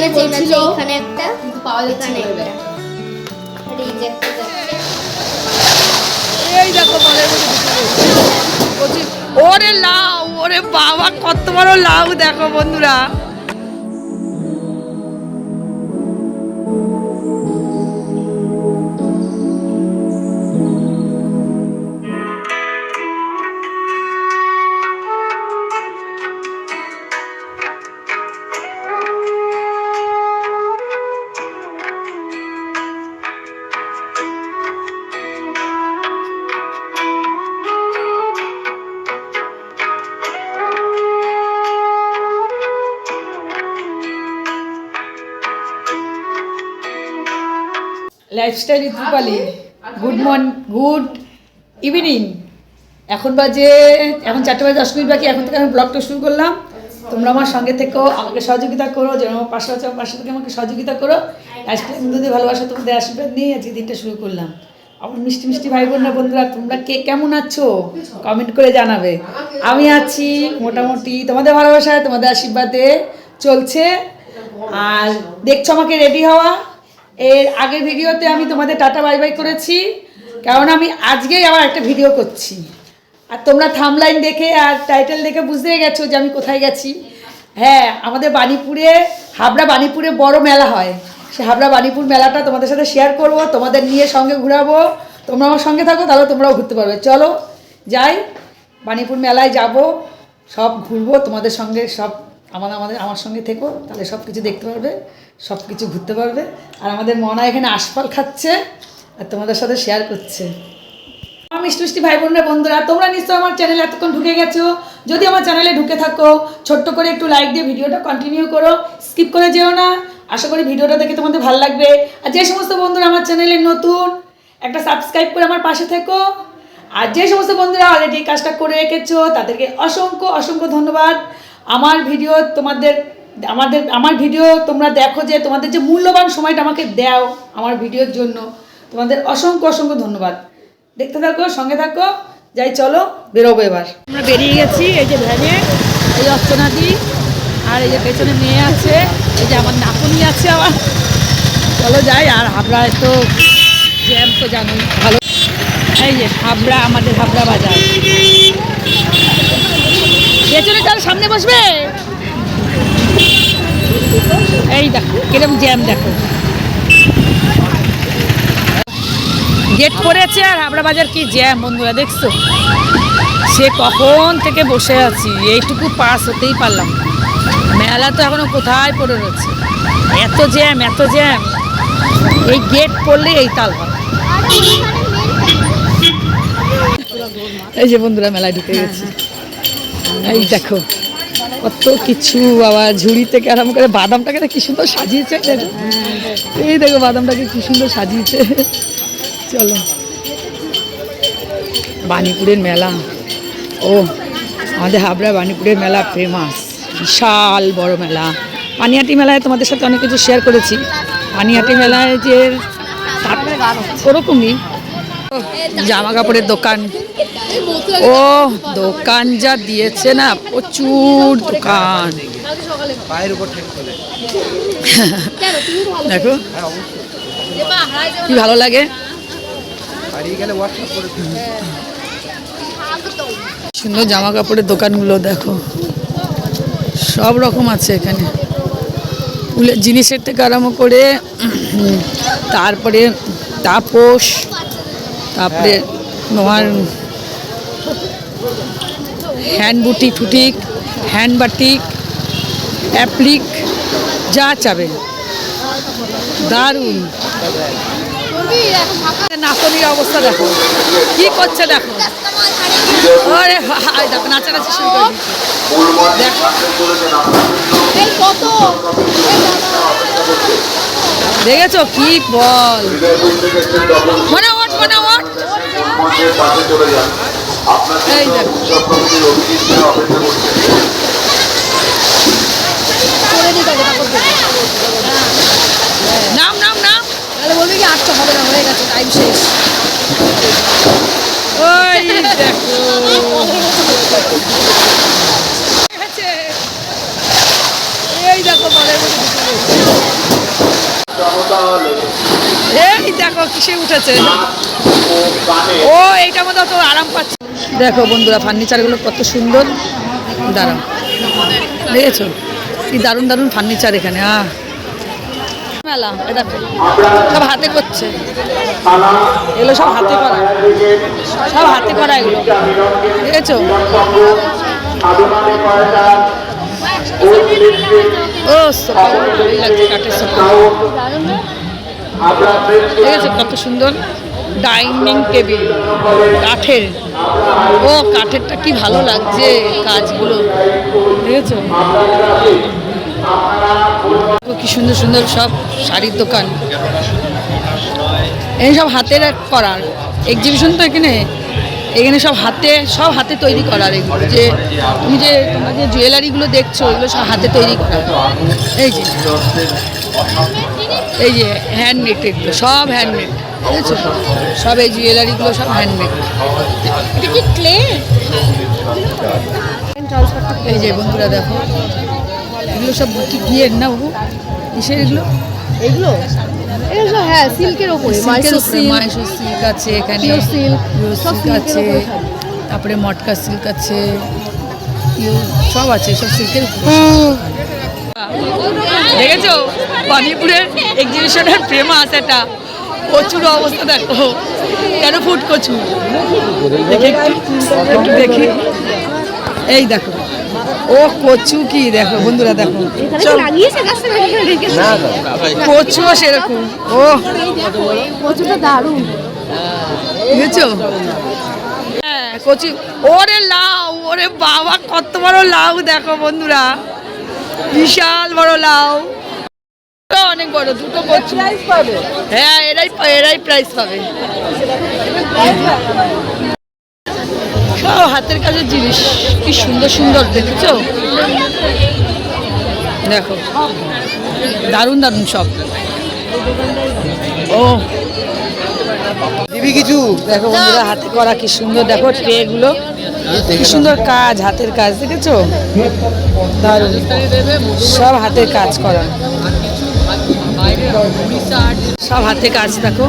এখানে চেন আছে এখানে একটা কিন্তু পাওয়া যাচ্ছে না একটা। এই দেখো বলের মধ্যে ওরে লাউ ওরে বাবা কত বড় লাউ দেখো বন্ধুরা। Lifestyle Rupali. Good morning good evening এখন বাজে এখন চারটে বাজে দশ মিনিট বাকি এখন থেকে আমি ব্লগটা শুরু করলাম। তোমরা আমার সঙ্গে থেকেও আমাকে সহযোগিতা করো যেন আমার পাশে আছে আমার পাশে থেকে আমাকে সহযোগিতা করো। লাইফস্টাইল যদি ভালোবাসা তোমাদের আশীর্বাদ নিয়ে আজকে দিনটা শুরু করলাম। আমার মিষ্টি মিষ্টি ভাই বোনরা বন্ধুরা তোমরা কে কেমন আছো? কমেন্ট করে জানাবে। আমি আছি মোটামুটি তোমাদের ভালোবাসায় তোমাদের আশীর্বাদে চলছে। আর দেখছ আমাকে রেডি হওয়া? এর আগের ভিডিওতে আমি তোমাদের টাটা বাই বাই করেছি। কারণ আমি আজকেই আবার একটা ভিডিও করছি। আর তোমরা থামলাইন দেখে আর টাইটেল দেখে বুঝতে গেছো যে আমি কোথায় গেছি। হ্যাঁ আমাদের বাণীপুরে, হাবড়া বাণীপুরে বড় মেলা হয়। সে হাবড়া বাণীপুর মেলাটা তোমাদের সাথে শেয়ার করব, তোমাদের নিয়ে সঙ্গে ঘুরাবো। তোমরা আমার সঙ্গে থাকো, তাহলে তোমরাও ঘুরতে পারবে। চলো, যাই, বাণীপুর মেলায় যাব। সব ঘুরবো, তোমাদের সঙ্গে সব আমাদের আমাদের, আমার সঙ্গে থেকো, তাহলে সব কিছু দেখতে পারবে। সব কিছু ঘুরতে পারবে। আর আমাদের মনা এখানে আশফল খাচ্ছে আর তোমাদের সাথে শেয়ার করছে। মিষ্টি মিষ্টি ভাই বোনরা বন্ধুরা, তোমরা নিশ্চয়ই আমার চ্যানেলে এতক্ষণ ঢুকে গেছো। যদি আমার চ্যানেলে ঢুকে থাকো, ছোট্ট করে একটু লাইক দিয়ে ভিডিওটা কন্টিনিউ করো স্কিপ করে যেও না। আশা করি ভিডিওটা দেখে তোমাদের ভালো লাগবে। আর যে সমস্ত বন্ধুরা আমার চ্যানেলে নতুন, একটা সাবস্ক্রাইব করে আমার পাশে থেকো। আর যে সমস্ত বন্ধুরা অলরেডি কাজটা করে রেখেছো, তাদেরকে অসংখ্য অসংখ্য ধন্যবাদ। আমার ভিডিও তোমাদের আমাদের, আমার ভিডিও তোমরা দেখো যে তোমাদের যে মূল্যবান সময়টা আমাকে দাও আমার ভিডিওর জন্য, তোমাদের অসংখ্য অসংখ্য ধন্যবাদ। দেখতে থাকো, সঙ্গে থাকো, যাই চলো, বেরোবো এবার। আমরা বেরিয়ে গেছি, এই যে ভ্যানে, এই অর্চনাদি, আর এই যে পেছনে মেয়ে আছে, এই যে আমার নাতনি আছে আবার চলো যাই, আর হাবড়ায় তো জ্যাম তো জানোই, ভালো। এই যে হাবড়া, আমাদের হাবড়া বাজার। পেছনে তার সামনে বসবে? এই দেখো কিরম জ্যাম দেখো। গেট করেছে আর হাবড়া বাজার কি জ্যাম বন্ধুরা দেখছ? সে কখন থেকে বসে আছি এইটুকু পাস হতেই পারলাম মেলা তো এখনও কোথায় পড়ে রয়েছে। এত জ্যাম এত জ্যাম এই গেট করলে এই তাল এই যে বন্ধুরা মেলায় ঢুকে গেছি। এই দেখো। কত কিছু আবার ঝুড়ি থেকে আরম্ভ করে বাদামটাকে কি সুন্দর সাজিয়েছে দেখো। এই দেখো, বাদামটাকে কি সুন্দর সাজিয়েছে। চলো। বাণীপুরের মেলা। ও, আমাদের হাবড়া বাণীপুরের মেলা ফেমাস বিশাল বড় মেলা। পানিহাটি মেলায় তোমাদের সাথে অনেক কিছু শেয়ার করেছি। পানিহাটি মেলায় যে ওরকমই। জামা কাপড়ের দোকান। ও দোকান যা দিয়েছে না প্রচুর দোকান। দেখো কি ভালো লাগে? সুন্দর জামা কাপড়ের দোকানগুলো দেখো। সব রকম আছে এখানে। উলের জিনিসের থেকে আরম্ভ করে তারপরে তাপস তারপরে তোমার হ্যান্ড বুটিক ফুটিক, হ্যান্ড বাটিক, অ্যাপ্লিক, যা চাবে। দারুণ। নাতনির অবস্থা দেখো। কি করছে দেখো। ওরে ভাই দেখো, নাচানাচি শুরু করে দেখো। দেখেছ? কি বল? মনে ওঠ মনে ওঠ। এই দেখো নাম নাম নাম। তাহলে বলবি কি আটটা হবে না? হয়ে গেছে টাইম শেষ। ওই দেখো এই দেখো বলের মধ্যে ঢুকে গেছে। উঠেছে। ও, এইটার মধ্যে তো আরাম পাচ্ছে দেখো বন্ধুরা, ফার্নিচারগুলো কত সুন্দর। দাঁড়াও। দেখেছ? কি দারুণ দারুণ ফার্নিচার এখানে এ সব হাতে করছে। এগুলো সব হাতে করা। সব হাতে করা এগুলো। দেখেছ? ও ভালোই লাগছে কাঠের সোফা দেখেছ কত সুন্দর ডাইনিং টেবিল, কাঠের। ও, কাঠেরটা কি ভালো লাগছে কাজগুলো। দেখেছ কি সুন্দর সুন্দর সব শাড়ির দোকান। এই সব হাতের করার। এক্সিবিশন তো এখানে। এখানে সব হাতে সব হাতে তৈরি করার। এগুলো যে, তুমি যে তোমরা যে জুয়েলারিগুলো দেখছ, এগুলো সব হাতে তৈরি করা এই যে। এই যে হ্যান্ডমেড এগুলো সব হ্যান্ডমেড বুঝেছ? সব এই জুয়েলারিগুলো সব হ্যান্ডমেড এটা কি ক্লে এই যে বন্ধুরা দেখো এগুলো সব কি বিয়ের না বাবু? কিসের এগুলো? এগুলো? এগুলো হ্যাঁ সিল্কের ওপরে সিল্ক আছে এখানে silk এর আছে তারপরে মটকা সিল্ক আছে সব আছে সব সিল্কের দেখেছ? পানিপুরের এক্সিবিশনের ফেমাস এটা কচুর অবস্থা দেখো। কেন ফুট কচু? একটু একটু দেখি। এই দেখো। ও কচু কি? দেখো বন্ধুরা দেখো। কচুও সেরকম। ও কচুটা দারুণ। বুঝেছ হ্যাঁ কচু ওরে লাউ ওরে বাবা কত বড় লাউ দেখো বন্ধুরা। বিশাল বড় লাউ। অনেক বড় দুটো কচু হ্যাঁ এরাই এরাই প্রাইজ পাবে। সব হাতের কাজের জিনিস কি সুন্দর সুন্দর দেখেছ? দেখো দারুণ দারুণ সব। ও দিবি কিছু, দেখো বন্ধুরা, হাতে করা কি সুন্দর, দেখো ট্রে গুলো। কি সুন্দর কাজ, হাতের কাজ, দেখেছ? দারুণ। সব হাতের কাজ করা। সব হাতে কাজ, দেখো।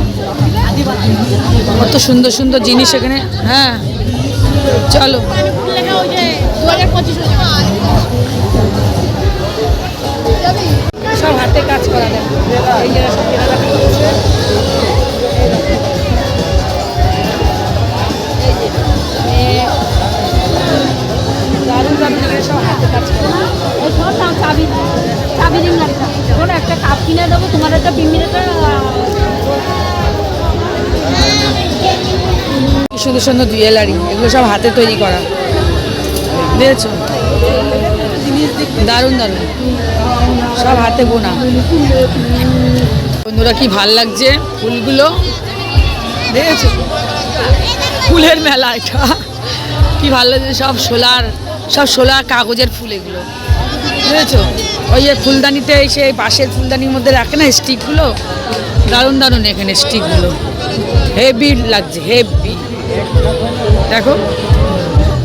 কত সুন্দর সুন্দর জিনিস এখানে। হ্যাঁ। চলো। সব হাতে কাজ করা, দেখো। একটা কাপ কিনে দেবো, তোমার একটা সুন্দর সুন্দর জুয়েলারি, এগুলো সব হাতে তৈরি করা। বুঝেছ দারুণ দারুণ। সব হাতে বোনা। বন্ধুরা, কি ভালো লাগছে ফুলগুলো? দেখেছ? ফুলের মেলা এটা। কি ভালো লাগছে সব সোলার সব সোলার কাগজের ফুল এগুলো। বুঝেছ? ওই যে ফুলদানিতে সেই বাঁশের ফুলদানির মধ্যে রাখে না স্টিকগুলো? দারুণ দারুণ এখানে স্টিকগুলো। হেভি লাগছে হেভি দেখো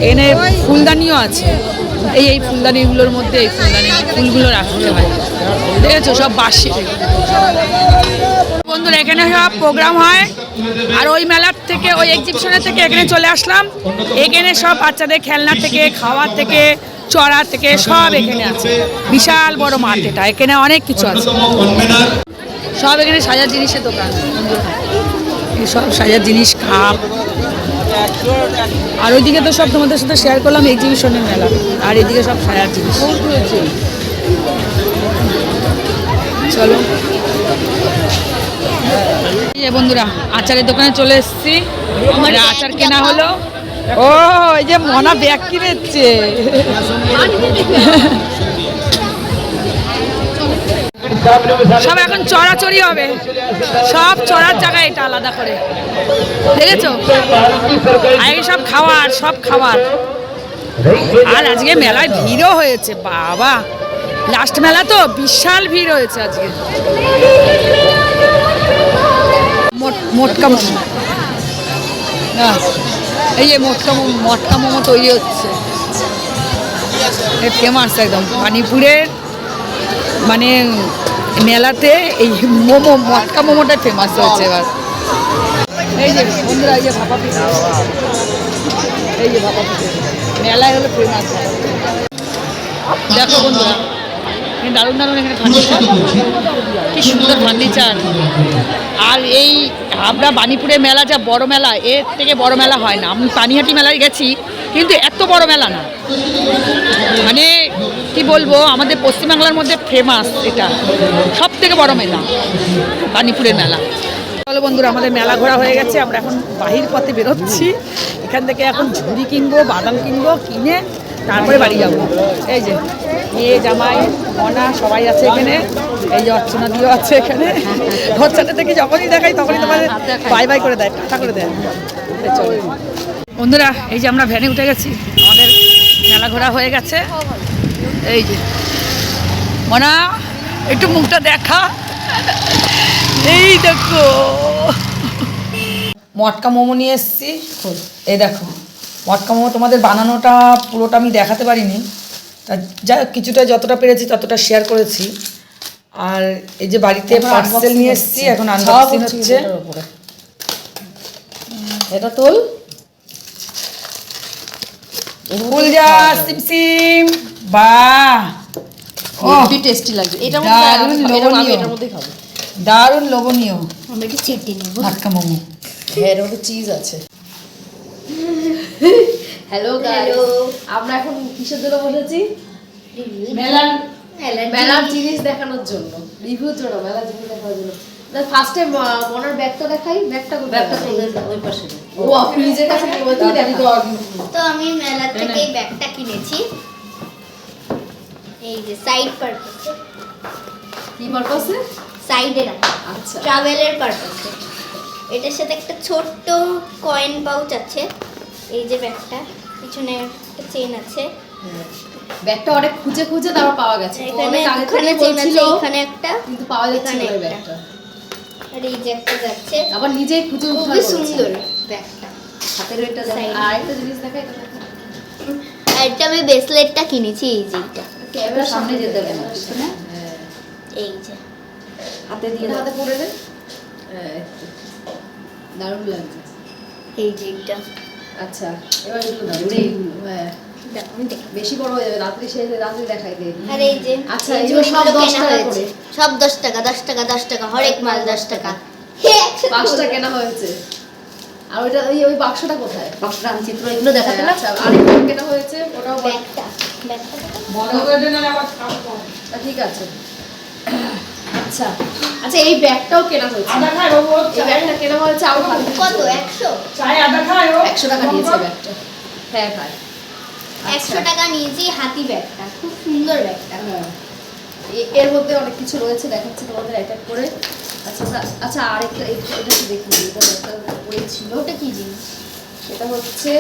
এখানে ফুলদানিও আছে। এই এই ফুলদানিগুলোর মধ্যে এই ফুলদানি ফুলগুলো রাখতে হয়। দেখেছ? সব বাসি বন্ধুরা, এখানে সব প্রোগ্রাম হয়। আর ওই মেলার থেকে ওই এক্সিবিশনের থেকে এখানে চলে আসলাম। এখানে সব বাচ্চাদের খেলনা থেকে খাওয়া থেকে চড়া থেকে সব এখানে আছে। বিশাল বড় মাঠ এটা। এখানে অনেক কিছু আছে। সব এখানে সাজার জিনিসের দোকান। সব সাজার জিনিস, খাপ। আর ওইদিকে তো সব তোমাদের সাথে শেয়ার করলাম এক্সিবিশনের মেলা। আর এদিকে সব সাজার জিনিস। চলো। এই বন্ধুরা আচারের দোকানে চলে এসেছি। আমার আচার কেনা হলো। ও এই যে মনা ব্যাগ কিনেছে। সব এখন চড়াচড়ি হবে। সব চড়ার জায়গায় এটা আলাদা করে। দেখেছ? আগে সব খাওয়ার সব খাবার আর আজকে মেলায় ভিড়ও হয়েছে বাবা। লাস্ট মেলা তো বিশাল ভিড় হয়েছে আজকে। মোটকা এই যে মোটকা মটকা মোমো তৈরি হচ্ছে। ফেমাস একদম। পানিপুরের মানে মেলাতে এই মোমো, মটকা মোমোটা ফেমাস হয়েছে এবার। এই যে বন্ধুরা, এই যে ভাপা পিঠে। এই যে ভাপা পিঠে। মেলায় হলো ফেমাস দেখো বন্ধুরা দারুণ দারুণ এখানে ফার্নিচার কি সুন্দর ফার্নিচার। আর এই আমরা বানিপুরে মেলা যা বড় মেলা, এর থেকে বড় মেলা হয় না। আমি পানিহাটি মেলায় গেছি, কিন্তু এত বড় মেলা না। মানে কি বলব, আমাদের পশ্চিমবাংলার মধ্যে ফেমাস এটা। সব থেকে বড় মেলা বানিপুরের মেলা। চলো বন্ধুরা, আমাদের মেলা ঘোরা হয়ে গেছে। আমরা এখন বাহির পথে বেরোচ্ছি। এখান থেকে এখন ঝুড়ি কিনবো, বাদাম কিনবো, কিনে তারপরে বাড়ি যাব। এই যে মেয়ে জামাই মনা সবাই আছে এখানে। এই যে অর্চনা দিও আছে এখানে। অর্চনা থেকে যখনই দেখাই তখনই তোমাদের বাই বাই করে দেয় টাটা করে দেয়। বন্ধুরা এই যে আমরা ভ্যানে উঠে গেছি। আমাদের মেলা ঘোরা হয়ে গেছে। এই যে। মনা একটু মুখটা দেখা। এই দেখো। মটকা মোমো নিয়ে এসেছি। এই দেখো। মটকা মোমো তোমাদের বানানোটা পুরোটা আমি দেখাতে পারিনি। তা যা কিছুটা যতটা পেরেছি ততটা শেয়ার করেছি। আর এই যে বাড়িতে পার্সেল নিয়ে এসেছি এখন আনবক্সিং হচ্ছে। এটা তোল। ফুল যা সিম সিম বাহ! ও খুবই টেস্টি এটার মধ্যে দারুণ এটা আমি এটার মধ্যেই খাব। দারুণ লোভনীয়। আমরা একটু চেটে নেব। মটকা মোমো হ্যাঁ এর মধ্যে চিজ আছে। হ্যালো গাইস আমরা এখন কিসের জন্য বসেছি? মেলার মেলার জিনিস। দেখানোর জন্য। রিভিউ জন্য মেলার জিনিস দেখানোর জন্য। ফার্স্টে মনার ব্যাগটা দেখাই। ব্যাগটা ব্যাগটা ওই পাশে। ও ফ্রিজের কাছে বলছি দেখা। তো আমি মেলা থেকে এই ব্যাগটা কিনেছি। এই যে সাইড পারপাসে কি পারপাসে সাইডে রাখা আচ্ছা। ট্রাভেলের পারপাসে এটার সাথে একটা ছোট্ট কয়েন পাউচ আছে। এই যে ব্যাগটা পিছনে একটা চেন আছে। ব্যাগটা অনেক খুঁজে খুঁজে তারপর পাওয়া গেছে। এখানে এখানে চেন আছে এখানে একটা কিন্তু পাওয়া যাচ্ছে না একটা। ব্যাগটা। আর এই যে একটা যাচ্ছে। আবার নিজেই খুঁজে উদ্ধার খুবই সুন্দর ব্যাগটা। হাতের ওইটা. আর একটা জিনিস দেখাই তো দেখা। এটা আমি ব্রেসলেটটা কিনেছি এই যে এটা ক্যামেরার সামনে যেতে হবে। না এই যে। হাতে দিয়ে হাতে পড়ে দে। হ্যাঁ, দারুণ লাগছে। এই যে এটা আচ্ছা এবার এগুলো হ্যাঁ দেখি। বেশি বড় হয়ে যাবে রাত্রি শেষে রাত্রি দেখাই দে আর এই যে আচ্ছা, এই সব 10 টাকা করে? সব দশ টাকা দশ টাকা দশ টাকা হরেক মাল দশ টাকা হে, একশো বাক্সটা করে। কেনা হয়েছে আর ওইটা ওই ওই বাক্সটা কোথায় বাক্সটা আমি চিত্র এগুলো দেখাতে না আচ্ছা আরেকটা কেনা হয়েছে ওটাও ব্যাগটা ব্যাগটা। বন্ধ করে দেন আর আবার ঠিক আছে আচ্ছা আচ্ছা এই ব্যাগটাও কেনা হয়েছে। আদা খায় বাবু ও এই ব্যাগটা কেনা হয়েছে আরও ভালো কত? একশো? চায় আদা খায় ও। একশো টাকা নিয়েছে ব্যাগটা। হ্যাঁ ভাই। একশো টাকা নিয়েছি হাতি ব্যাগটা খুব সুন্দর ব্যাগটা। হ্যাঁ। এর মধ্যে অনেক কিছু রয়েছে দেখাচ্ছি তোমাদের অ্যাটাক করে। আচ্ছা আচ্ছা, আচ্ছা আরেকটা এটা একটু দেখি এটা একটা ওই ছিল। ওটা কি জিনিস? এটা হচ্ছে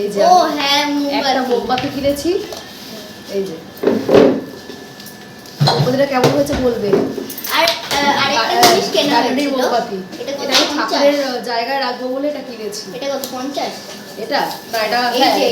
এই যে ও হ্যাঁ একটা মোমবাতি মোমবাতি কিনেছি। এই যে। মোমবাতিটা কেমন হয়েছে বলবে? এটা হ্যাঁ, হ্যাঁ।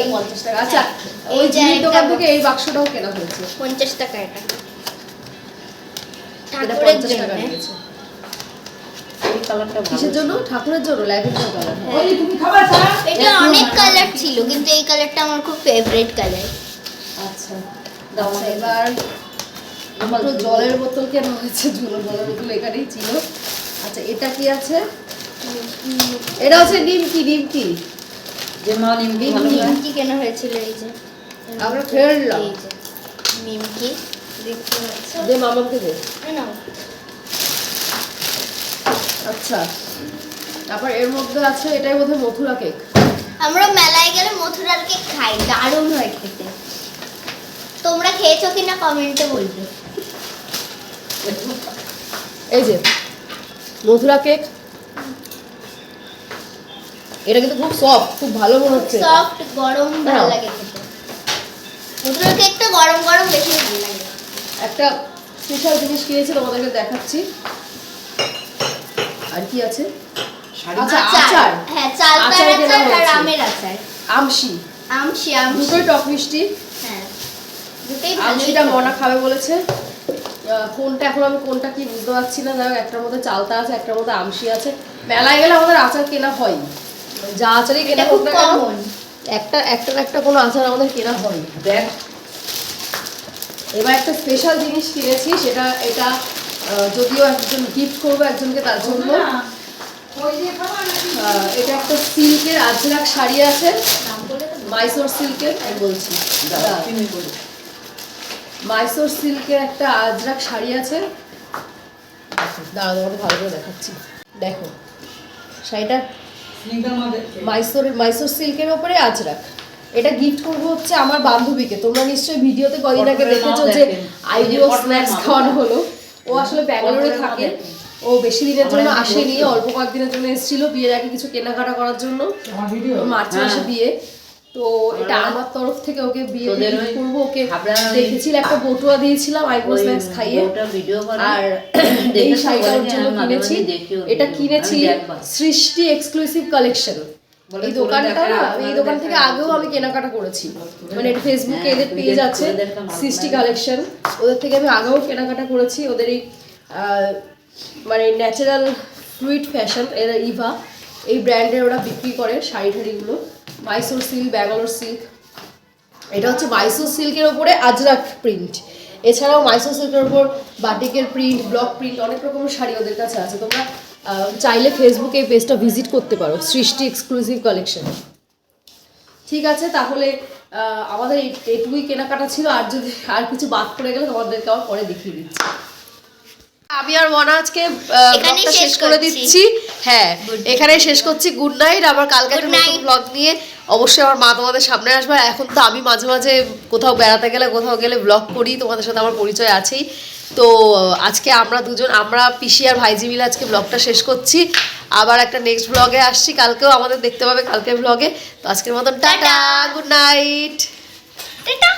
অনেক কালার ছিল কিন্তু এই কালারটা আমার খুব ফেভারিট কালার। আচ্ছা দাও এবার দুটো জলের বোতল কেন হয়েছে জলের বোতল এখানেই ছিল। আচ্ছা এটা কি আছে? এটা হচ্ছে নিমকি নিমকি। যে মা নিমকি নিমকি কেনা হয়েছিল এই যে। আমরা ফেরলাম নিমকি। দেখতে পাচ্ছ। দে মামাকে দে। এই নাও। আচ্ছা তারপর এর মধ্যে আছে এটাই বোধহয় মথুরা কেক। আমরা মেলায় গেলে মথুরার কেক খাই। দারুণ হয় খেতে। তোমরা খেয়েছো কিনা কমেন্টে বলবে। এই যে মথুরা কেক এটা কিন্তু খুব সফট খুব ভালো মনে হচ্ছে। সফট গরম ভালো লাগে খেতে। মথুরার কেকটা গরম গরম বেশি ভালো লাগে। একটা স্পেশাল জিনিস কিনেছি তোমাদেরকে দেখাচ্ছি? আর কি আছে? আচ্ছা আচার হ্যাঁ চালতার আচার আর আমের আচার। আমশি। আমশি আমশি। দুটোই টক মিষ্টি। মনা খাবে বলেছে। কোনটা এখন আমি কোনটা কি বুঝতে পারছি না। যাই একটার মধ্যে চালতা আছে একটার মধ্যে আমসি আছে। মেলায় গেলে আমাদের আচার কেনা হয় যা আচারই কেনা হোক না একটা একটা একটা কোনো আচার আমাদের কেনা হয় দেখ এবার একটা স্পেশাল জিনিস কিনেছি সেটা এটা আহ, যদিও একজন গিফট করব একজনকে তার জন্য। আহ, এটা একটা সিল্কের আজরাক শাড়ি আছে। মাইসোর সিল্কের আমি বলছি। মাইসোর সিল্কের একটা আজরাক শাড়ি আছে। দাঁড়া তোমাকে ভালো করে দেখাচ্ছি। দেখো শাড়িটা মাইসোর মাইসোর সিল্কের ওপরে আজরাক। এটা গিফট করব হচ্ছে আমার বান্ধবীকে। তোমরা নিশ্চয়ই ভিডিওতে কদিন আগে দেখেছ যে আইডিও স্ন্যাক্স। খাওয়ানো হলো। ও আসলে ব্যাঙ্গালোরে থাকে। ও বেশি দিনের জন্য আসেনি। অল্প কয়েকদিনের জন্য এসেছিল। বিয়ের আগে কিছু কেনাকাটা করার জন্য। মার্চ হ্যাঁ। মাসে বিয়ে। তো এটা আমার তরফ থেকে ওকে বিয়ে করব ওকে দেখেছিল একটা বটুয়া দিয়েছিলাম আইব্রো স্ন্যাক্স খাইয়ে। ভিডিও আর এই শাড়িটা ওর জন্য কিনেছি। এটা কিনেছি সৃষ্টি এক্সক্লুসিভ কালেকশন এই দোকানটা না এই দোকান থেকে আগেও আমি কেনাকাটা করেছি। মানে এটা ফেসবুকে হ্যাঁ, এদের পেজ আছে সৃষ্টি কালেকশন ওদের থেকে আমি আগেও কেনাকাটা করেছি। ওদের এই মানে ন্যাচারাল ফ্লুইড ফ্যাশন এরা ইভা এই ব্র্যান্ডের ওরা বিক্রি করে শাড়ি ঠাড়িগুলো মাইসোর সিল্ক ব্যাঙ্গালোর সিল্ক এটা হচ্ছে মাইসোর সিল্কের ওপরে আজরাক প্রিন্ট এছাড়াও মাইসোর সিল্কের ওপর বাটিকের প্রিন্ট ব্লক প্রিন্ট অনেক রকমের শাড়ি ওদের কাছে আছে। তোমরা চাইলে ফেসবুকে এই পেজটা ভিজিট করতে পারো। সৃষ্টি এক্সক্লুসিভ কালেকশন ঠিক আছে তাহলে আমাদের এই- এইটুকুই কেনাকাটা ছিল। আর যদি আর কিছু বাদ পড়ে গেলে তোমাদেরকে আবার পরে দেখিয়ে দিচ্ছি। আমি আর মনা আজকে ব্লগটা শেষ শেষ করে দিচ্ছি। হ্যাঁ এখানে শেষ করছি। গুড নাইট আবার কালকে একটা নতুন ব্লগ নিয়ে অবশ্যই আমার মা তোমাদের সামনে আসবে। আর এখন তো আমি মাঝে মাঝে কোথাও বেড়াতে গেলে কোথাও গেলে ব্লগ করি তোমাদের সাথে আমার পরিচয় আছেই। তো আজকে আমরা দুজন আমরা পিসি আর ভাইজি মিলে আজকে ব্লগটা শেষ করছি। আবার একটা নেক্সট ব্লগে আসছি কালকেও আমাদের দেখতে পাবে কালকের ব্লগে তো আজকের মতন টাটা। Good night tata.